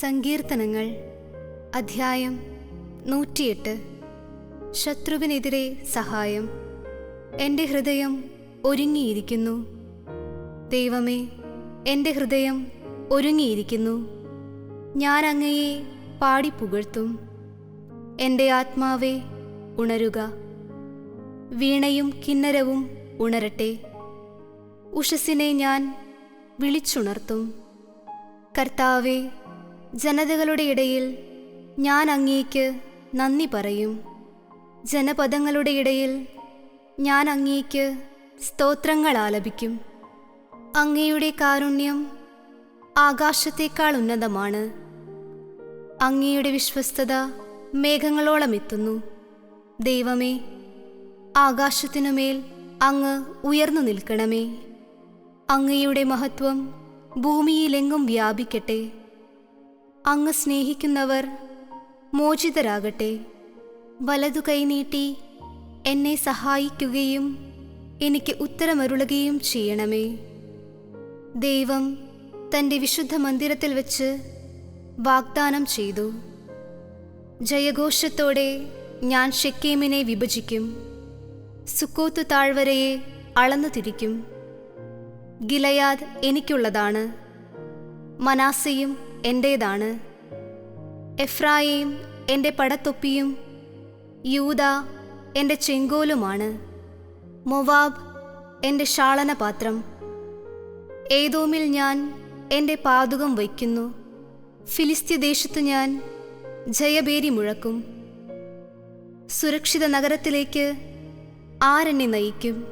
സങ്കീർത്തനങ്ങൾ. അധ്യായം നൂറ്റിയെട്ട്. ശത്രുവിനെതിരെ സഹായം. എന്റെ ഹൃദയം ഒരുങ്ങിയിരിക്കുന്നു. ദൈവമേ എന്റെ ഹൃദയം ഒരുങ്ങിയിരിക്കുന്നു. ഞാൻ അങ്ങയെ പാടി പുകഴ്ത്തും എന്റെ ആത്മാവെ ഉണരുക. വീണയും കിന്നരവും ഉണരട്ടെ. ഉഷസിനെ ഞാൻ വിളിച്ചുണർത്തും. കർത്താവെ ജനതകളുടെ ഇടയിൽ ഞാൻ അങ്ങേക്ക് നന്ദി പറയും. ജനപദങ്ങളുടെ ഇടയിൽ ഞാൻ അങ്ങേക്ക് സ്തോത്രങ്ങൾ ആലപിക്കും. അങ്ങയുടെ കാരുണ്യം ആകാശത്തേക്കാൾ ഉന്നതമാണ്. അങ്ങയുടെ വിശ്വസ്തത മേഘങ്ങളോളം എത്തുന്നു. ദൈവമേ ആകാശത്തിനുമേൽ അങ്ങ് ഉയർന്നു നിൽക്കണമേ. അങ്ങയുടെ മഹത്വം ഭൂമിയിലെങ്ങും വ്യാപിക്കട്ടെ. അങ്ങ് സ്നേഹിക്കുന്നവർ മോചിതരാകട്ടെ. വലതു കൈനീട്ടി എന്നെ സഹായിക്കുകയും എനിക്ക് ഉത്തരമരുളുകയും ചെയ്യണമേ. ദൈവം തന്റെ വിശുദ്ധ മന്ദിരത്തിൽ വച്ച് വാഗ്ദാനം ചെയ്തു. ജയഘോഷത്തോടെ ഞാൻ ഷെക്കേമിനെ വിഭജിക്കും. സുക്കോത്ത് താഴ്വരയെ അളന്നു തിരിക്കും. ഗിലയാദ് എനിക്കുള്ളതാണ്. മനാസയും എന്റേതാണ് എഫ്രായിം എന്റെ പടത്തൊപ്പിയും യൂത എന്റെ ചെങ്കോലുമാണ്. മൊവാബ് എന്റെ ഷാളനപാത്രം ഏതോമിൽ ഞാൻ എന്റെ പാതുകം വയ്ക്കുന്നു. ഫിലിസ്ത്യദേശത്തു ഞാൻ ജയബേരി മുഴക്കും. സുരക്ഷിത നഗരത്തിലേക്ക് ആരെന്നെ നയിക്കും?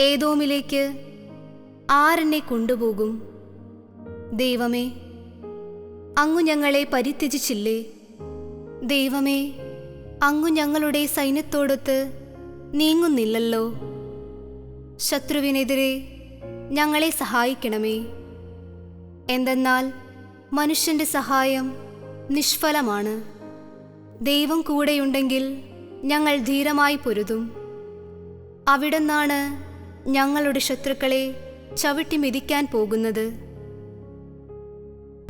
ഏതോമിലേക്ക് ആരെന്നെ കൊണ്ടുപോകും? ദൈവമേ അങ്ങു ഞങ്ങളെ പരിത്യജിച്ചില്ലേ? ദൈവമേ അങ്ങു ഞങ്ങളുടെ സൈന്യത്തോടൊത്ത് നീങ്ങുന്നില്ലല്ലോ. ശത്രുവിനെതിരെ ഞങ്ങളെ സഹായിക്കണമേ. എന്തെന്നാൽ മനുഷ്യന്റെ സഹായം നിഷ്ഫലമാണ്. ദൈവം കൂടെയുണ്ടെങ്കിൽ ഞങ്ങൾ ധീരമായി പൊരുതും. അവിടുന്നാണ് ഞങ്ങളുടെ ശത്രുക്കളെ ചവിട്ടി മെതിക്കാൻ പോകുന്നത്.